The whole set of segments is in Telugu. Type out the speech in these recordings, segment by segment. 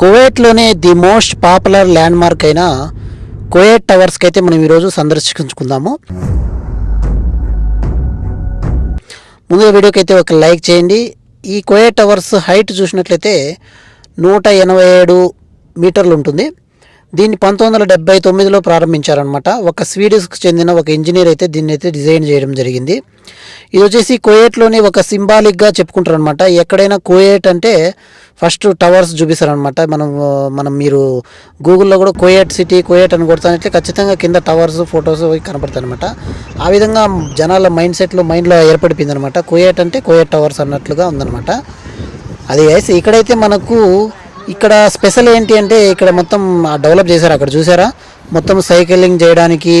కువైట్లోనే the most popular landmark అయిన కువైట్ టవర్స్కి అయితే మనం ఈరోజు సందర్శించుకుందాము. ముందుగా వీడియోకి అయితే ఒక లైక్ చేయండి. ఈ కువైట్ టవర్స్ హైట్ చూసినట్లయితే నూట ఎనభై ఏడు మీటర్లు ఉంటుంది. దీన్ని పంతొమ్మిది వందల డెబ్బై తొమ్మిదిలో ప్రారంభించారనమాట ఒక స్వీడిష్కి చెందిన ఒక ఇంజనీర్ అయితే దీన్ని అయితే డిజైన్ చేయడం జరిగింది. ఇది వచ్చేసి కోయేట్లోని ఒక సింబాలిక్గా చెప్పుకుంటారు అనమాట ఎక్కడైనా కోయేట్ అంటే ఫస్ట్ టవర్స్ చూపిస్తారనమాట మనం మనం మీరు గూగుల్లో కూడా కువైట్ సిటీ కువైట్ అని కొడతానంటే ఖచ్చితంగా కింద టవర్స్ ఫొటోస్ కనపడతాయి అనమాట ఆ విధంగా జనాల మైండ్ సెట్లో మైండ్లో ఏర్పడిపోయింది అనమాట కువైట్ అంటే కోయట్ టవర్స్ అన్నట్లుగా ఉందనమాట అది వేసి ఇక్కడైతే మనకు ఇక్కడ స్పెషల్ ఏంటి అంటే ఇక్కడ మొత్తం డెవలప్ చేశారు అక్కడ చూసారా? మొత్తం సైకిలింగ్ చేయడానికి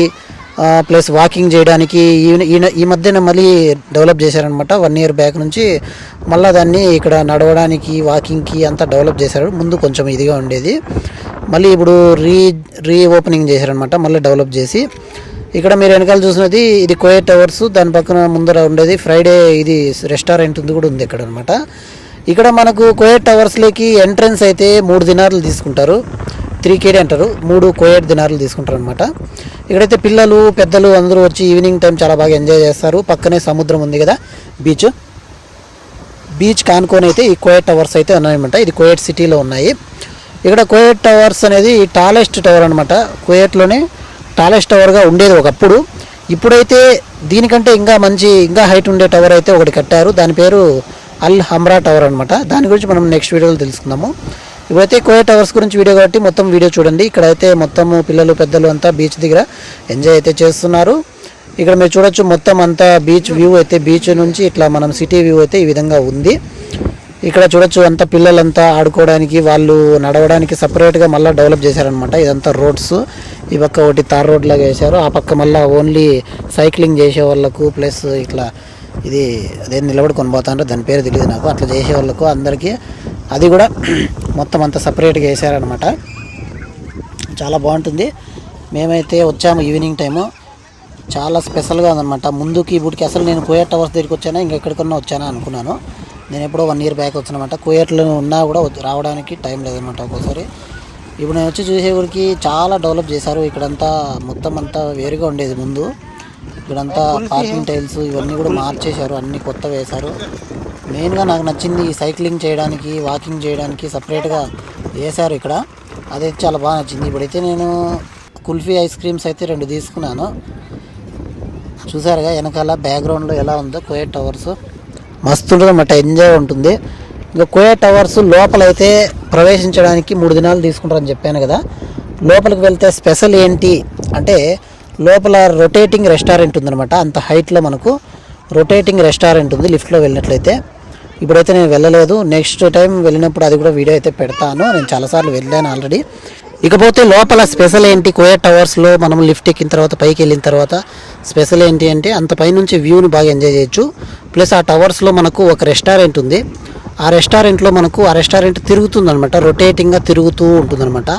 ప్లస్ వాకింగ్ చేయడానికి ఈ- ఈ- ఈ మధ్యన మళ్ళీ డెవలప్ చేశారనమాట వన్ ఇయర్ బ్యాక్ నుంచి మళ్ళీ దాన్ని ఇక్కడ నడవడానికి వాకింగ్కి అంతా డెవలప్ చేశారు. ముందు కొంచెం ఇదిగా ఉండేది. మళ్ళీ ఇప్పుడు రీ రీ ఓపెనింగ్ చేశారనమాట మళ్ళీ డెవలప్ చేసి. ఇక్కడ మీరు వెనకాల చూసినది ఇది కోయట్ టవర్స్ దాని పక్కన ముందర ఉండేది ఫ్రైడే ఇది రెస్టారెంట్ ఉంది కూడా ఉంది ఇక్కడ అనమాట ఇక్కడ మనకు కోయట్ టవర్స్లోకి ఎంట్రన్స్ అయితే మూడు దినార్లు తీసుకుంటారు. త్రీ కేడీ అంటారు. మూడు కోయేడ్ దినారులు తీసుకుంటారు అనమాట ఇక్కడైతే పిల్లలు పెద్దలు అందరూ వచ్చి ఈవినింగ్ టైం చాలా బాగా ఎంజాయ్ చేస్తారు. పక్కనే సముద్రం ఉంది కదా బీచ్. బీచ్ కానుకొని అయితే ఈ కోయట్ టవర్స్ అయితే ఉన్నాయన్నమాట. ఇది కోయట్ సిటీలో ఉన్నాయి. ఇక్కడ కోయట్ టవర్స్ అనేది టాలెస్ట్ టవర్ అనమాట కోయట్లోనే టాలెస్ట్ టవర్గా ఉండేది ఒకప్పుడు. ఇప్పుడైతే దీనికంటే ఇంకా మంచి ఇంకా హైట్ ఉండే టవర్ అయితే ఒకటి కట్టారు. దాని పేరు అల్ హమ్రా టవర్ అనమాట దాని గురించి మనం నెక్స్ట్ వీడియోలో తెలుసుకుందాము. ఇప్పుడైతే కోయట్ టవర్స్ గురించి వీడియో కాబట్టి మొత్తం వీడియో చూడండి. ఇక్కడైతే మొత్తం పిల్లలు పెద్దలు అంతా బీచ్ దగ్గర ఎంజాయ్ అయితే చేస్తున్నారు. ఇక్కడ మీరు చూడొచ్చు మొత్తం అంతా బీచ్ వ్యూ అయితే బీచ్ నుంచి ఇట్లా మనం సిటీ వ్యూ అయితే ఈ విధంగా ఉంది. ఇక్కడ చూడొచ్చు అంతా పిల్లలంతా ఆడుకోవడానికి వాళ్ళు నడవడానికి సపరేట్గా మళ్ళీ డెవలప్ చేశారనమాట ఇదంతా రోడ్స్. ఈ పక్క ఒకటి తార్ రోడ్ లాగా వేశారు. ఆ పక్క మళ్ళీ ఓన్లీ సైక్లింగ్ చేసే వాళ్ళకు ప్లస్ ఇట్లా ఇది అదే నిలబడుకొని పోతాండ్రు దాని పేరు తెలియదు నాకు. అట్లా చేసే వాళ్ళకు అందరికీ అది కూడా మొత్తం అంతా సపరేట్గా వేశారనమాట చాలా బాగుంటుంది. మేమైతే వచ్చాము ఈవినింగ్ టైము చాలా స్పెషల్గా ఉందన్నమాట. ముందుకి ఇప్పటికి అసలు నేను కోయట్ టవర్స్ దగ్గరికి వచ్చానా ఇంకా ఎక్కడికన్నా వచ్చానా అనుకున్నాను. నేను ఎప్పుడో వన్ ఇయర్ బ్యాక్ వచ్చానమాట. కోయట్లో ఉన్నా కూడా రావడానికి టైం లేదన్నమాట ఒక్కోసారి. ఇప్పుడు నేను వచ్చి చూసేవారికి చాలా డెవలప్ చేశారు. ఇక్కడంతా మొత్తం అంతా వేరుగా ఉండేది ముందు. ఇక్కడంతా పార్కింగ్ టైల్స్ ఇవన్నీ కూడా మార్చేశారు అన్నీ కొత్త వేశారు. మెయిన్గా నాకు నచ్చింది ఈ సైక్లింగ్ చేయడానికి వాకింగ్ చేయడానికి సపరేట్గా వేశారు ఇక్కడ. అదైతే చాలా బాగా నచ్చింది. ఇప్పుడైతే నేను కుల్ఫీ ఐస్ క్రీమ్స్ అయితే రెండు తీసుకున్నాను. చూసారుగా వెనకాల బ్యాక్గ్రౌండ్లో ఎలా ఉందో కోయట్ టవర్స్. మస్తు ఉంటుంది అన్నమాట ఎంజాయ్ ఉంటుంది. ఇంకా కోయట్ టవర్స్ లోపలైతే ప్రవేశించడానికి మూడు దినాలు తీసుకుంటారని చెప్పాను కదా. లోపలికి వెళ్తే స్పెషల్ ఏంటి అంటే లోపల రొటేటింగ్ రెస్టారెంట్ ఉందన్నమాట. అంత హైట్లో మనకు రొటేటింగ్ రెస్టారెంట్ ఉంది లిఫ్ట్లో వెళ్ళినట్లయితే. ఇప్పుడైతే నేను వెళ్ళలేదు. నెక్స్ట్ టైం వెళ్ళినప్పుడు అది కూడా వీడియో అయితే పెడతాను. నేను చాలాసార్లు వెళ్ళాను ఆల్రెడీ ఇకపోతే లోపల స్పెషల్ ఏంటి? కోయట్ టవర్స్లో మనం లిఫ్ట్ ఎక్కిన తర్వాత పైకి వెళ్ళిన తర్వాత స్పెషల్ ఏంటి అంటే అంత పైనుంచి వ్యూని బాగా ఎంజాయ్ చేయొచ్చు. ప్లస్ ఆ టవర్స్లో మనకు ఒక రెస్టారెంట్ ఉంది. ఆ రెస్టారెంట్లో మనకు ఆ రెస్టారెంట్ తిరుగుతుందనమాట రొటేటింగ్గా తిరుగుతూ ఉంటుందన్నమాట.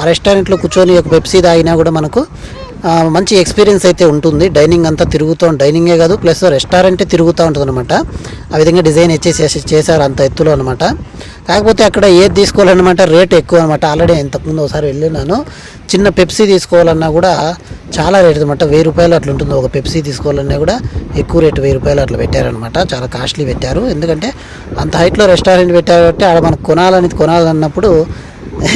ఆ రెస్టారెంట్లో కూర్చొని ఒక పెప్సీ తాగినా కూడా మనకు మంచి ఎక్స్పీరియన్స్ అయితే ఉంటుంది. డైనింగ్ అంతా తిరుగుతూ డైనింగే కాదు ప్లస్ రెస్టారెంటే తిరుగుతూ ఉంటుంది అనమాట ఆ విధంగా డిజైన్ ఇచ్చేసి చేశారు అంత ఎత్తులో అనమాట కాకపోతే అక్కడ ఏది తీసుకోవాలన్నమాట రేట్ ఎక్కువ అనమాట ఆల్రెడీ ఇంతకుముందు ఒకసారి వెళ్ళినాను. చిన్న పెప్సీ తీసుకోవాలన్నా కూడా చాలా రేట్ అనమాట వెయ్యి రూపాయలు అట్లా ఉంటుంది. ఒక పెప్సీ తీసుకోవాలన్నా కూడా ఎక్కువ రేటు వెయ్యి రూపాయలు అట్లా పెట్టారనమాట చాలా కాస్ట్లీ పెట్టారు. ఎందుకంటే అంత హైట్లో రెస్టారెంట్ పెట్టారు కాబట్టి ఆడ మనకు కొనాలని కొనాలన్నప్పుడు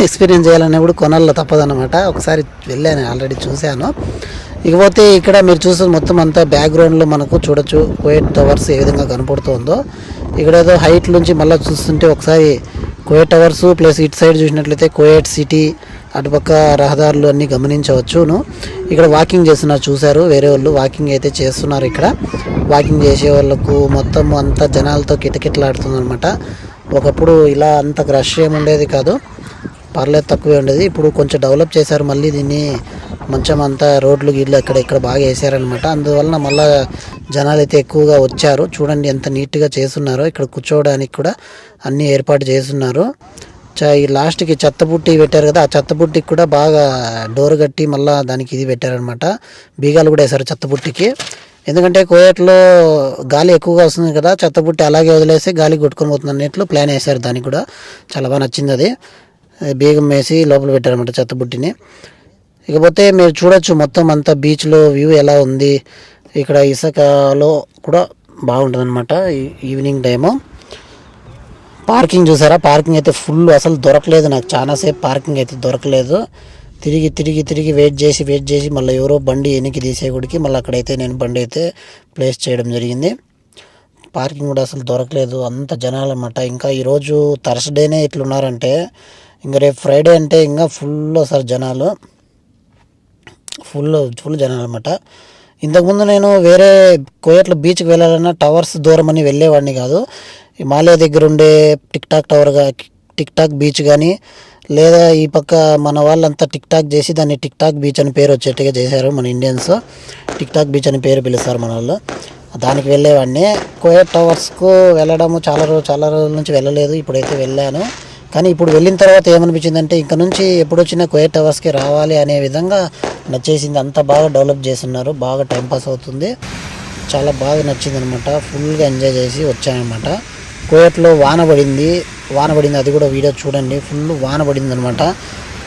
ఎక్స్పీరియన్స్ చేయాలన్నప్పుడు కొనాల్లో తప్పదన్నమాట. ఒకసారి వెళ్ళాను ఆల్రెడీ చూశాను. ఇకపోతే ఇక్కడ మీరు చూసిన మొత్తం అంతా బ్యాక్గ్రౌండ్లో మనకు చూడొచ్చు కోయట్ టవర్స్ ఏ విధంగా కనపడుతుందో. ఇక్కడ ఏదో హైట్ నుంచి మళ్ళీ చూస్తుంటే ఒకసారి కోయట్ టవర్స్ ప్లస్ ఇటు సైడ్ చూసినట్లయితే కోయట్ సిటీ అటుపక్క రహదారులు అన్నీ గమనించవచ్చును. ఇక్కడ వాకింగ్ చేస్తున్నారు చూశారు. వేరే వాళ్ళు వాకింగ్ అయితే చేస్తున్నారు ఇక్కడ. వాకింగ్ చేసే వాళ్ళకు మొత్తం అంతా జనాలతో కిటకిటలాడుతుంది అనమాట ఒకప్పుడు ఇలా అంత రష్ ఏమి ఉండేది కాదు. పర్లేదు తక్కువే ఉండేది. ఇప్పుడు కొంచెం డెవలప్ చేశారు మళ్ళీ దీన్ని మంచం అంతా రోడ్లు గిడ్లు అక్కడ ఇక్కడ బాగా వేసారనమాట అందువలన మళ్ళీ జనాలు అయితే ఎక్కువగా వచ్చారు. చూడండి ఎంత నీట్గా చేస్తున్నారో. ఇక్కడ కూర్చోవడానికి కూడా అన్నీ ఏర్పాటు చేస్తున్నారు. చ- ఈ లాస్ట్కి చెత్తబుట్టి పెట్టారు కదా ఆ చెత్తబుట్టికి కూడా బాగా డోర్ కట్టి మళ్ళీ దానికి ఇది పెట్టారనమాట బీగాలు కూడా వేశారు చెత్తబుట్టికి ఎందుకంటే కోయట్లో గాలి ఎక్కువగా వస్తుంది కదా చెత్తబుట్టి అలాగే వదిలేసి గాలి కొట్టుకొని పోతుంది అన్నట్లు ప్లాన్ వేశారు దానికి కూడా. చాలా బాగా నచ్చింది అది. బీగం వేసి లోపల పెట్టారనమాట చెత్తబుట్టిని ఇకపోతే మీరు చూడొచ్చు మొత్తం అంతా బీచ్లో వ్యూ ఎలా ఉంది. ఇక్కడ ఇసుకలో కూడా బాగుంటుంది అనమాట ఈవినింగ్ టైము పార్కింగ్ చూసారా? పార్కింగ్ అయితే ఫుల్ అసలు దొరకలేదు నాకు. చాలాసేపు పార్కింగ్ అయితే దొరకలేదు. తిరిగి తిరిగి తిరిగి వెయిట్ చేసి వెయిట్ చేసి మళ్ళీ ఎవరో బండి వెనక్కి తీసేగుడికి మళ్ళీ అక్కడైతే నేను బండి అయితే ప్లేస్ చేయడం జరిగింది. పార్కింగ్ కూడా అసలు దొరకలేదు. అంత జనాలు అన్నమాట. ఇంకా ఈరోజు థర్స్డేనే ఇట్లున్నారంటే ఇంకా రేపు ఫ్రైడే అంటే ఇంకా ఫుల్ సార్ జనాలు. ఫుల్ ఫుల్ జనాలు అనమాట ఇంతకుముందు నేను వేరే కోయట్ల బీచ్కి వెళ్ళాలన్నా టవర్స్ దూరం అని వెళ్ళేవాడిని కాదు. మాలే దగ్గర ఉండే టిక్ టాక్ టవర్గా టిక్ టాక్ బీచ్ కానీ లేదా ఈ పక్క మన వాళ్ళంతా టిక్ టాక్ చేసి దాన్ని టిక్ టాక్ బీచ్ అని పేరు వచ్చేట్టుగా చేశారు మన ఇండియన్స్. టిక్ టాక్ బీచ్ అని పేరు పిలుస్తారు మన వాళ్ళు. దానికి వెళ్ళేవాడిని. కోయట్ టవర్స్కు వెళ్ళడము చాలా రోజు చాలా రోజుల నుంచి వెళ్ళలేదు. ఇప్పుడైతే వెళ్ళాను. కానీ ఇప్పుడు వెళ్ళిన తర్వాత ఏమనిపించిందంటే ఇంకా నుంచి ఎప్పుడు వచ్చినా కోయట్ అవర్స్కి రావాలి అనే విధంగా నచ్చేసింది. అంత బాగా డెవలప్ చేస్తున్నారు. బాగా టైంపాస్ అవుతుంది. చాలా బాగా నచ్చింది అనమాట ఫుల్గా ఎంజాయ్ చేసి వచ్చానమాట కోయట్లో వాన పడింది. వాన పడింది. అది కూడా వీడియో చూడండి. ఫుల్ వాన పడింది అనమాట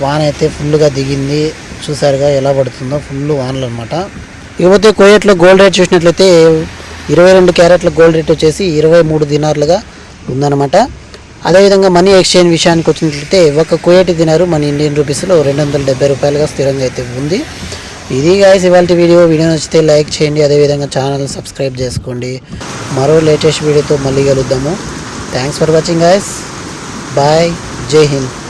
వాన అయితే ఫుల్గా దిగింది. చూసారుగా ఎలా పడుతుందో. ఫుల్ వానలు అనమాట ఇకపోతే కోయట్లో గోల్డ్ రేట్ చూసినట్లయితే ఇరవై రెండు క్యారెట్ల గోల్డ్ రేట్ వచ్చేసి ఇరవై మూడు దినార్లుగా ఉందన్నమాట అదేవిధంగా మనీ ఎక్స్చేంజ్ విషయానికి వచ్చినట్లయితే ఒక కోయటి దినారు మన ఇండియన్ రూపీస్లో రెండు వందల డెబ్బై రూపాయలుగా స్థిరంగా అయితే ఉంది. ఇది గాయస్ ఇవాళ వీడియో. వీడియో నచ్చితే లైక్ చేయండి. అదేవిధంగా ఛానల్ సబ్స్క్రైబ్ చేసుకోండి. మరో లేటెస్ట్ వీడియోతో మళ్ళీ కలుద్దాము. Thanks for watching guys bye Jai Hind